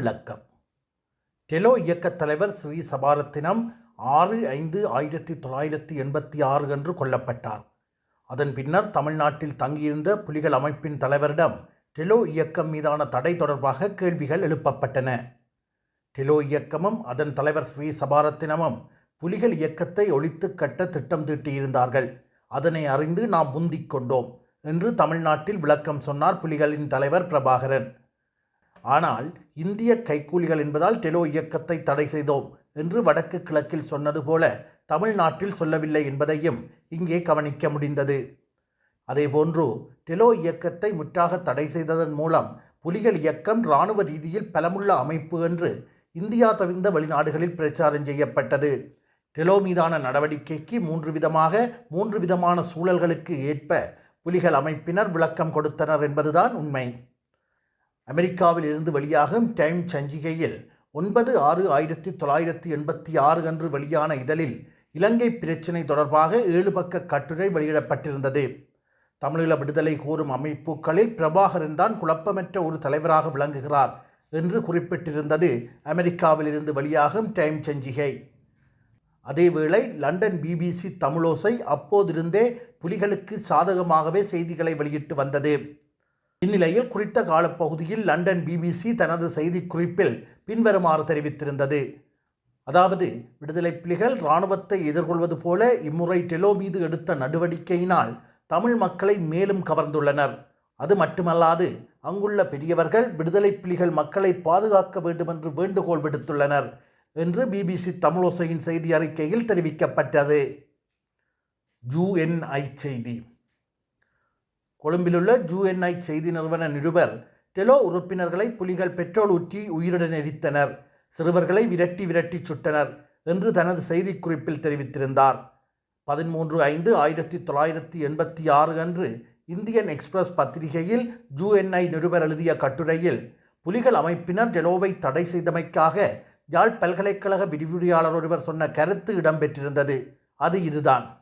விளக்கம். டெலோ இயக்கத் தலைவர் ஸ்ரீ சபாரத்தினம் ஆறு ஐந்து ஆயிரத்தி தொள்ளாயிரத்தி எண்பத்தி ஆறு அன்று கொல்லப்பட்டார். அதன் பின்னர் தமிழ்நாட்டில் தங்கியிருந்த புலிகள் அமைப்பின் தலைவரிடம் டெலோ இயக்கம் மீதான தடை தொடர்பாக கேள்விகள் எழுப்பப்பட்டன. டெலோ இயக்கமும் அதன் தலைவர் ஸ்ரீ சபாரத்தினமும் புலிகள் இயக்கத்தை ஒழித்து கட்ட திட்டம் தீட்டியிருந்தார்கள். அதனை அறிந்து நாம் முந்திக் கொண்டோம் என்று தமிழ்நாட்டில் விளக்கம் சொன்னார் புலிகளின் தலைவர் பிரபாகரன். ஆனால் இந்திய கைக்கூலிகள் என்பதால் டெலோ இயக்கத்தை தடை செய்தோம் என்று வடக்கு கிழக்கில் சொன்னது போல தமிழ்நாட்டில் சொல்லவில்லை என்பதையும் இங்கே கவனிக்க முடிந்தது. அதேபோன்று டெலோ இயக்கத்தை முற்றாக தடை செய்ததன் மூலம் புலிகள் இயக்கம் இராணுவ ரீதியில் பலமுள்ள அமைப்பு என்று இந்தியா தவிர்ந்த வெளிநாடுகளில் பிரச்சாரம் செய்யப்பட்டது. டெலோ மீதான நடவடிக்கைக்கு மூன்று விதமாக மூன்று விதமான சூழல்களுக்கு ஏற்ப புலிகள் அமைப்பினர் விளக்கம் கொடுத்தனர் என்பதுதான் உண்மை. அமெரிக்காவில் இருந்து வெளியாகும் டைம் சஞ்சிகையில் ஒன்பது ஆறு ஆயிரத்தி தொள்ளாயிரத்தி எண்பத்தி ஆறு அன்று வெளியான இதழில் இலங்கை பிரச்சினை தொடர்பாக ஏழு பக்க கட்டுரை வெளியிடப்பட்டிருந்தது. தமிழீழ விடுதலை கோரும் அமைப்புகளில் பிரபாகரன் தான் குழப்பமற்ற ஒரு தலைவராக விளங்குகிறார் என்று குறிப்பிட்டிருந்தது அமெரிக்காவில் இருந்து வெளியாகும் டைம் சஞ்சிகை. அதேவேளை லண்டன் பிபிசி தமிழோசை அப்போதிருந்தே புலிகளுக்கு சாதகமாகவே செய்திகளை வெளியிட்டு வந்தது. இந்நிலையில் குறித்த காலப்பகுதியில் லண்டன் பிபிசி தனது செய்திக்குறிப்பில் பின்வருமாறு தெரிவித்திருந்தது. அதாவது விடுதலை புலிகள் இராணுவத்தை எதிர்கொள்வது போல இம்முறை டெலோ மீது எடுத்த நடவடிக்கையினால் தமிழ் மக்களை மேலும் கவர்ந்துள்ளனர். அது மட்டுமல்லாது அங்குள்ள பெரியவர்கள் விடுதலை புலிகள் மக்களை பாதுகாக்க வேண்டுமென்று வேண்டுகோள் விடுத்துள்ளனர் என்று பிபிசி தமிழோசையின் செய்தி அறிக்கையில் தெரிவிக்கப்பட்டது. யுஎன்ஐ செய்தி. கொழும்பிலுள்ள ஜூஎன்ஐ செய்தி நிறுவன நிருபர் டெலோ உறுப்பினர்களை புலிகள் பெட்ரோல் ஊற்றி உயிருடன் எரித்தனர். சிறுவர்களை விரட்டி விரட்டி சுட்டனர் என்று தனது செய்திக்குறிப்பில் தெரிவித்திருந்தார். பதிமூன்று ஐந்து ஆயிரத்தி தொள்ளாயிரத்தி எண்பத்தி ஆறு அன்று இந்தியன் எக்ஸ்பிரஸ் பத்திரிகையில் ஜூஎன்ஐ நிருபர் எழுதிய கட்டுரையில் புலிகள் அமைப்பினர் டெலோவை தடை செய்தமைக்காக யாழ் பல்கலைக்கழக விரிவுரையாளர் ஒருவர் சொன்ன கருத்து இடம்பெற்றிருந்தது. அது இதுதான்.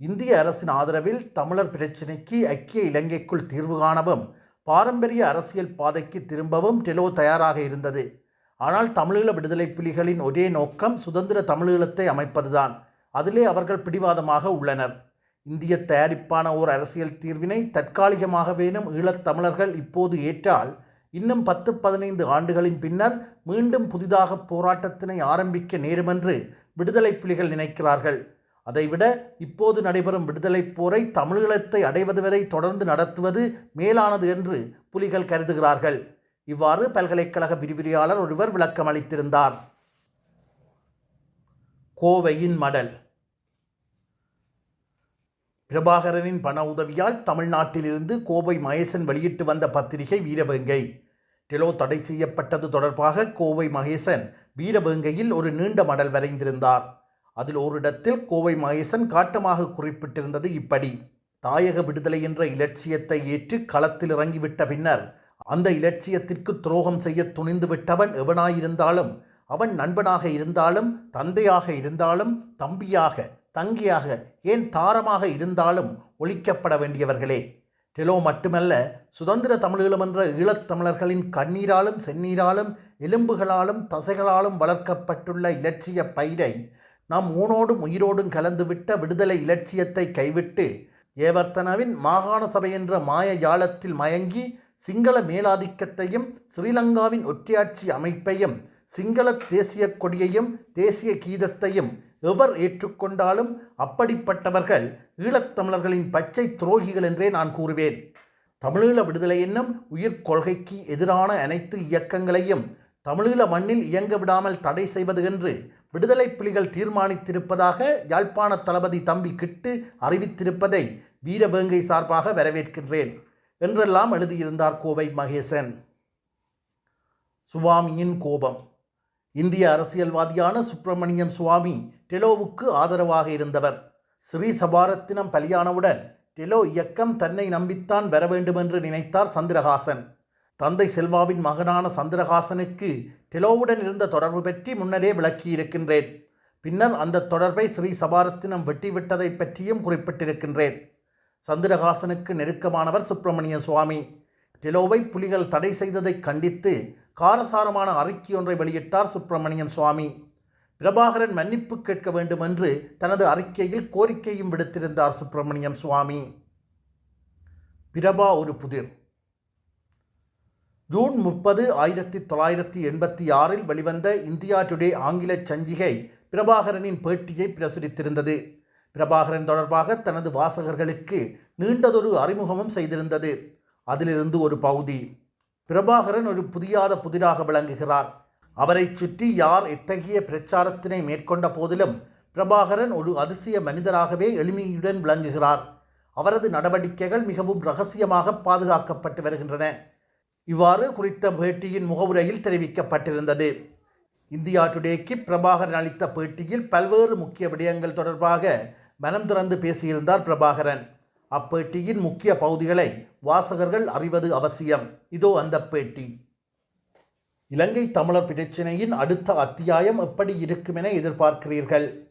இந்திய அரசின் ஆதரவில் தமிழர் பிரச்சினைக்கு ஐக்கிய இலங்கைக்குள் தீர்வு காணவும் பாரம்பரிய அரசியல் பாதைக்கு திரும்பவும் டெலோ தயாராக இருந்தது. ஆனால் தமிழீழ விடுதலை புலிகளின் ஒரே நோக்கம் சுதந்திர தமிழீழத்தை அமைப்பதுதான். அதிலே அவர்கள் பிடிவாதமாக உள்ளனர். இந்திய தயாரிப்பான ஓர் அரசியல் தீர்வினை தற்காலிகமாகவேனும் ஈழத் தமிழர்கள் இப்போது ஏற்றால் இன்னும் பத்து பதினைந்து ஆண்டுகளின் பின்னர் மீண்டும் புதிதாக போராட்டத்தினை ஆரம்பிக்க நேருமென்று விடுதலை புலிகள் நினைக்கிறார்கள். அதைவிட இப்போது நடைபெறும் விடுதலைப் போரை தமிழீழத்தை அடைவது வரை தொடர்ந்து நடத்துவது மேலானது என்று புலிகள் கருதுகிறார்கள். இவ்வாறு பல்கலைக்கழக விரிவுரையாளர் ஒருவர் விளக்கம் அளித்திருந்தார். கோவையின் மடல். பிரபாகரனின் பண உதவியால் தமிழ்நாட்டிலிருந்து கோவை மகேசன் வெளியிட்டு வந்த பத்திரிகை வீரவேங்கை. டெலோ தடை செய்யப்பட்டது தொடர்பாக கோவை மகேசன் வீரவேங்கையில் ஒரு நீண்ட மடல் வரைந்திருந்தார். அதில் ஓரிடத்தில் கோவை மகேசன் காட்டமாக குறிப்பிட்டிருந்தது இப்படி. தாயக விடுதலை என்ற இலட்சியத்தை ஏற்று களத்தில் இறங்கிவிட்ட பின்னர் அந்த இலட்சியத்திற்கு துரோகம் செய்ய துணிந்து விட்டவன் எவனாயிருந்தாலும் அவன் நண்பனாக இருந்தாலும் தந்தையாக இருந்தாலும் தம்பியாக தங்கியாக ஏன் தாரமாக இருந்தாலும் ஒழிக்கப்பட வேண்டியவர்களே. டெலோ மட்டுமல்ல சுதந்திர தமிழீழம் என்ற ஈழத்தமிழர்களின் கண்ணீராலும் செந்நீராலும் எலும்புகளாலும் தசைகளாலும் வளர்க்கப்பட்டுள்ள இலட்சிய பயிரை நாம் ஊனோடும் உயிரோடும் கலந்துவிட்ட விடுதலை இலட்சியத்தை கைவிட்டு ஏவர்த்தனவின் மாகாண சபை என்ற மாய யாழத்தில் மயங்கி சிங்கள மேலாதிக்கத்தையும் ஸ்ரீலங்காவின் ஒற்றையாட்சி அமைப்பையும் சிங்கள தேசிய கொடியையும் தேசிய கீதத்தையும் எவர் ஏற்றுக்கொண்டாலும் அப்படிப்பட்டவர்கள் ஈழத்தமிழர்களின் பச்சை துரோகிகள் என்றே நான் கூறுவேன். தமிழீழ விடுதலை என்னும் உயிர் கொள்கைக்கு எதிரான அனைத்து இயக்கங்களையும் தமிழீழ மண்ணில் இயங்க விடாமல் தடை செய்வது என்று விடுதலை புலிகள் தீர்மானித்திருப்பதாக யாழ்ப்பாண தளபதி தம்பி கிட்டு அறிவித்திருப்பதை வீரவேங்கை சார்பாக வரவேற்கின்றேன் என்றெல்லாம் எழுதியிருந்தார் கோவை மகேசன். சுவாமியின் கோபம். இந்திய அரசியல்வாதியான சுப்பிரமணியம் சுவாமி டெலோவுக்கு ஆதரவாக இருந்தவர். ஸ்ரீ சபாரத்தினம் பலியானவுடன் டெலோ இயக்கம் தன்னை நம்பித்தான் வர வேண்டுமென்று நினைத்தார் சந்திரஹாசன். தந்தை செல்வாவின் மகனான சந்திரகாசனுக்கு டெலோவுடன் இருந்த தொடர்பு பற்றி முன்னரே விளக்கியிருக்கின்றேன். பின்னர் அந்த தொடர்பை ஸ்ரீ சபாரத்தினம் வெட்டிவிட்டதை பற்றியும் குறிப்பிட்டிருக்கின்றேன். சந்திரஹாசனுக்கு நெருக்கமானவர் சுப்பிரமணிய சுவாமி. டெலோவை புலிகள் தடை செய்ததை கண்டித்து காரசாரமான அறிக்கை ஒன்றை வெளியிட்டார் சுப்பிரமணியன் சுவாமி. பிரபாகரன் மன்னிப்பு கேட்க வேண்டும் என்று தனது அறிக்கையில் கோரிக்கையும் விடுத்திருந்தார் சுப்பிரமணியம் சுவாமி. பிரபா ஒரு புதிர். ஜூன் முப்பது ஆயிரத்தி தொள்ளாயிரத்தி எண்பத்தி ஆறில் வெளிவந்த இந்தியா டுடே ஆங்கில சஞ்சிகை பிரபாகரனின் பேட்டியை பிரசுரித்திருந்தது. பிரபாகரன் தொடர்பாக தனது வாசகர்களுக்கு நீண்டதொரு அறிமுகமும் செய்திருந்தது. அதிலிருந்து ஒரு பகுதி பிரபாகரன் ஒரு புதியாத புதிராக விளங்குகிறார். அவரைச் சுற்றி யார் எத்தகைய பிரச்சாரத்தினை மேற்கொண்ட போதிலும் பிரபாகரன் ஒரு அதிசய மனிதராகவே எளிமையுடன் விளங்குகிறார். அவரது நடவடிக்கைகள் மிகவும் ரகசியமாக பாதுகாக்கப்பட்டு வருகின்றன. இவ்வாறு குறித்த பேட்டியின் முகவுரையில் தெரிவிக்கப்பட்டிருந்தது. இந்தியா டுடேக்கு பிரபாகரன் அளித்த பேட்டியில் பல்வேறு முக்கிய விடயங்கள் தொடர்பாக மனம் திறந்து பேசியிருந்தார் பிரபாகரன். அப்பேட்டியின் முக்கிய பகுதிகளை வாசகர்கள் அறிவது அவசியம். இதோ அந்த பேட்டி. இலங்கை தமிழர் பிரச்சினையின் அடுத்த அத்தியாயம் எப்படி இருக்கும் என எதிர்பார்க்கிறீர்கள்?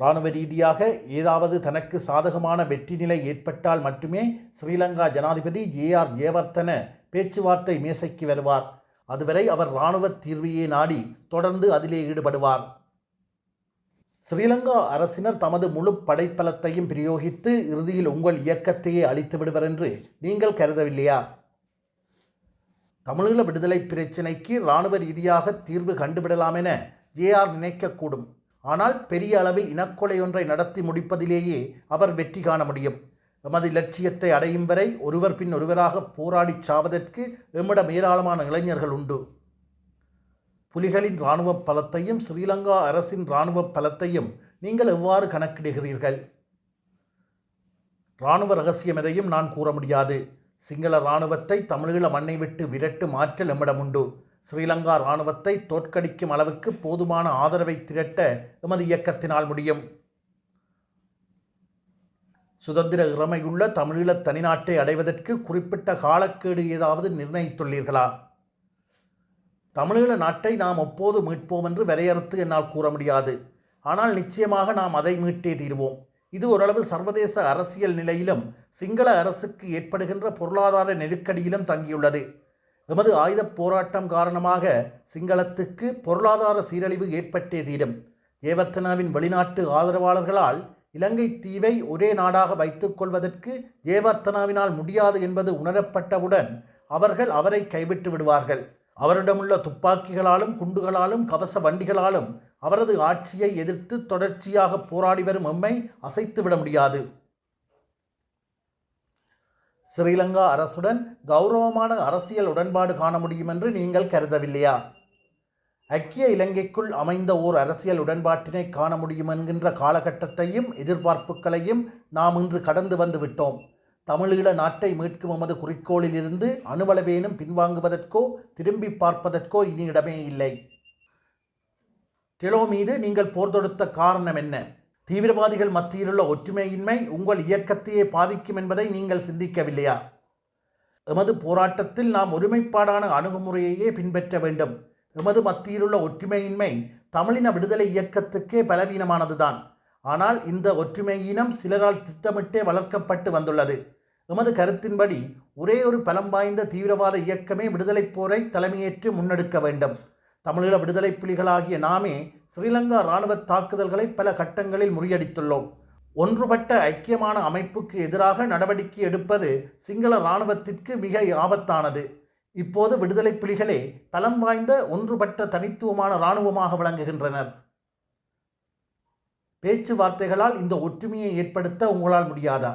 இராணுவ ரீதியாக ஏதாவது தனக்கு சாதகமான வெற்றி நிலை ஏற்பட்டால் மட்டுமே ஸ்ரீலங்கா ஜனாதிபதி ஜே ஆர் ஜெயவர்த்தன பேச்சுவார்த்தை மேசைக்கு வருவார். அதுவரை அவர் இராணுவ தீர்வையே நாடி தொடர்ந்து அதிலே ஈடுபடுவார். ஸ்ரீலங்கா அரசினர் தமது முழு படைப்பலத்தையும் பிரயோகித்து இறுதியில் உங்கள் இயக்கத்தையே அழித்து விடுவர் என்று நீங்கள் கருதவில்லையா? தமிழீழ விடுதலை பிரச்சினைக்கு இராணுவ ரீதியாக தீர்வு கண்டுவிடலாம் என ஜேஆர் நினைக்கக்கூடும். ஆனால் பெரிய அளவில் இனக்கொலை ஒன்றை நடத்தி முடிப்பதிலேயே அவர் வெற்றி காண முடியும். எமது இலட்சியத்தை அடையும் வரை ஒருவர் பின் ஒருவராக போராடி சாவதற்கு எம்மிடம் ஏராளமான இளைஞர்கள் உண்டு. புலிகளின் இராணுவ பலத்தையும் ஸ்ரீலங்கா அரசின் இராணுவ பலத்தையும் நீங்கள் எவ்வாறு கணக்கிடுகிறீர்கள்? இராணுவ ரகசியம் எதையும் நான் கூற முடியாது. சிங்கள இராணுவத்தை தமிழீழ மண்ணை விட்டு விரட்டு மாற்றல் எம்மிடம் உண்டு. ஸ்ரீலங்கா இராணுவத்தை தோற்கடிக்கும் அளவுக்கு போதுமான ஆதரவை திரட்ட எமது இயக்கத்தினால் முடியும். சுதந்திர இறமையுள்ள தமிழீழ தனிநாட்டை அடைவதற்கு குறிப்பிட்ட காலக்கேடு ஏதாவது நிர்ணயித்துள்ளீர்களா? தமிழீழ நாட்டை நாம் எப்போது மீட்போம் என்று வரையறுத்து என்னால் கூற முடியாது. ஆனால் நிச்சயமாக நாம் அதை மீட்டே தீருவோம். இது ஓரளவு சர்வதேச அரசியல் நிலையிலும் சிங்கள அரசுக்கு ஏற்படுகின்ற பொருளாதார நெருக்கடியிலும் தங்கியுள்ளது. எமது ஆயுதப் போராட்டம் காரணமாக சிங்களத்துக்கு பொருளாதார சீரழிவு ஏற்பட்டே தீரும். ஜேவர்த்தனாவின் வெளிநாட்டு ஆதரவாளர்களால் இலங்கை தீவை ஒரே நாடாக வைத்துக் கொள்வதற்கு ஜேவர்த்தனாவினால் முடியாது என்பது உணரப்பட்டவுடன் அவர்கள் அவரை கைவிட்டு விடுவார்கள். அவரிடமுள்ள துப்பாக்கிகளாலும் குண்டுகளாலும் கவச வண்டிகளாலும் அவரது ஆட்சியை எதிர்த்து தொடர்ச்சியாக போராடி வரும் எம்மை அசைத்துவிட முடியாது. ஸ்ரீலங்கா அரசுடன் கௌரவமான அரசியல் உடன்பாடு காண முடியும் என்று நீங்கள் கருதவில்லையா? ஐக்கிய இலங்கைக்குள் அமைந்த ஓர் அரசியல் உடன்பாட்டினை காண முடியும் என்கின்ற காலகட்டத்தையும் எதிர்பார்ப்புகளையும் நாம் இன்று கடந்து வந்து விட்டோம். தமிழீழ நாட்டை மீட்கும் எமது குறிக்கோளில் இருந்து அணுவளவேனும் பின்வாங்குவதற்கோ திரும்பி பார்ப்பதற்கோ இனி இடமே இல்லை. டெலோ மீது நீங்கள் போர் தொடுத்த காரணம் என்ன? தீவிரவாதிகள் மத்தியிலுள்ள ஒற்றுமையின்மை உங்கள் இயக்கத்தையே பாதிக்கும் என்பதை நீங்கள் சிந்திக்கவில்லையா? எமது போராட்டத்தில் நாம் ஒருமைப்பாடான அணுகுமுறையையே பின்பற்ற வேண்டும். எமது மத்தியிலுள்ள ஒற்றுமையின்மை தமிழின விடுதலை இயக்கத்துக்கே பலவீனமானதுதான். ஆனால் இந்த ஒற்றுமையினம் சிலரால் திட்டமிட்டே வளர்க்கப்பட்டு வந்துள்ளது. எமது கருத்தின்படி ஒரே ஒரு பலம் வாய்ந்த தீவிரவாத இயக்கமே விடுதலைப் போரை தலைமையேற்று முன்னெடுக்க வேண்டும். தமிழீழ விடுதலை புலிகளாகிய நாமே ஸ்ரீலங்கா இராணுவ தாக்குதல்களை பல கட்டங்களில் முறியடித்துள்ளோம். ஒன்றுபட்ட ஐக்கியமான அமைப்புக்கு எதிராக நடவடிக்கை எடுப்பது சிங்கள இராணுவத்திற்கு மிக ஆபத்தானது. இப்போது விடுதலை புலிகளே பலம் வாய்ந்த ஒன்றுபட்ட தனித்துவமான இராணுவமாக விளங்குகின்றனர். பேச்சுவார்த்தைகளால் இந்த ஒற்றுமையை ஏற்படுத்த உங்களால் முடியாதா?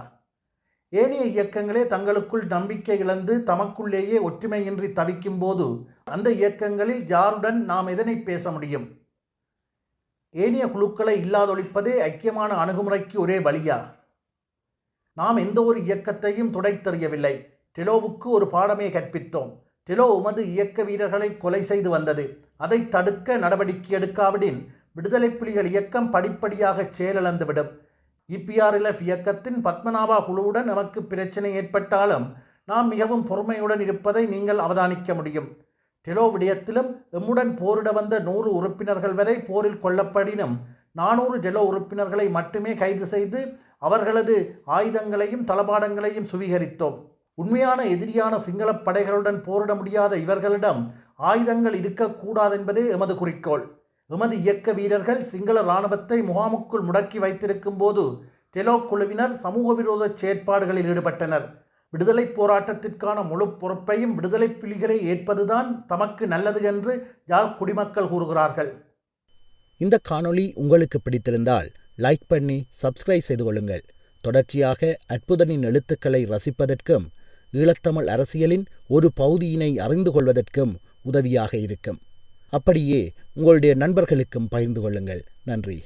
ஏனைய இயக்கங்களே தங்களுக்குள் நம்பிக்கை இழந்து தமக்குள்ளேயே ஒற்றுமையின்றி தவிக்கும் போது அந்த இயக்கங்களில் யாருடன் நாம் எதனை பேச முடியும்? ஏனைய குழுக்களை இல்லாதொழிப்பதே ஐக்கியமான அணுகுமுறைக்கு ஒரே வழியா? நாம் எந்த ஒரு இயக்கத்தையும் துடைத்தறியவில்லை. டெலோவுக்கு ஒரு பாடமே கற்பித்தோம். டெலோ உமது இயக்க வீரர்களை கொலை செய்து வந்தது. அதை தடுக்க நடவடிக்கை எடுக்காவிடின் விடுதலை புலிகள் இயக்கம் படிப்படியாக செயலிழந்துவிடும். இபிஆர்எல்எஃப் இயக்கத்தின் பத்மநாபா குழுவுடன் நமக்கு பிரச்சனை ஏற்பட்டாலும் நாம் மிகவும் பொறுமையுடன் இருப்பதை நீங்கள் அவதானிக்க முடியும். டெலோ விடயத்திலும் எம்முடன் போரிட வந்த நூறு உறுப்பினர்கள் வரை போரில் கொல்லப்படினும் நானூறு டெலோ உறுப்பினர்களை மட்டுமே கைது செய்து அவர்களது ஆயுதங்களையும் தளபாடங்களையும் சுவீகரித்தோம். உண்மையான எதிரியான சிங்களப் படைகளுடன் போரிட முடியாத இவர்களிடம் ஆயுதங்கள் இருக்கக்கூடாதென்பதே எமது குறிக்கோள். எமது இயக்க வீரர்கள் சிங்கள இராணுவத்தை முகாமுக்குள் முடக்கி வைத்திருக்கும் போது டெலோ குழுவினர் சமூக விரோத செயற்பாடுகளில் ஈடுபட்டனர். விடுதலைப் போராட்டத்திற்கான முழு பொறுப்பையும் விடுதலை புலிகளை ஏற்பதுதான் தமக்கு நல்லது என்று யாழ் குடிமக்கள் கூறுகிறார்கள். இந்த காணொளி உங்களுக்கு பிடித்திருந்தால் லைக் பண்ணி சப்ஸ்கிரைப் செய்து கொள்ளுங்கள். தொடர்ச்சியாக அற்புதனின் எழுத்துக்களை ரசிப்பதற்கும் ஈழத்தமிழ் அரசியலின் ஒரு பகுதியினை அறிந்து கொள்வதற்கும் உதவியாக இருக்கும். அப்படியே உங்களுடைய நண்பர்களுக்கும் பகிர்ந்து கொள்ளுங்கள். நன்றி.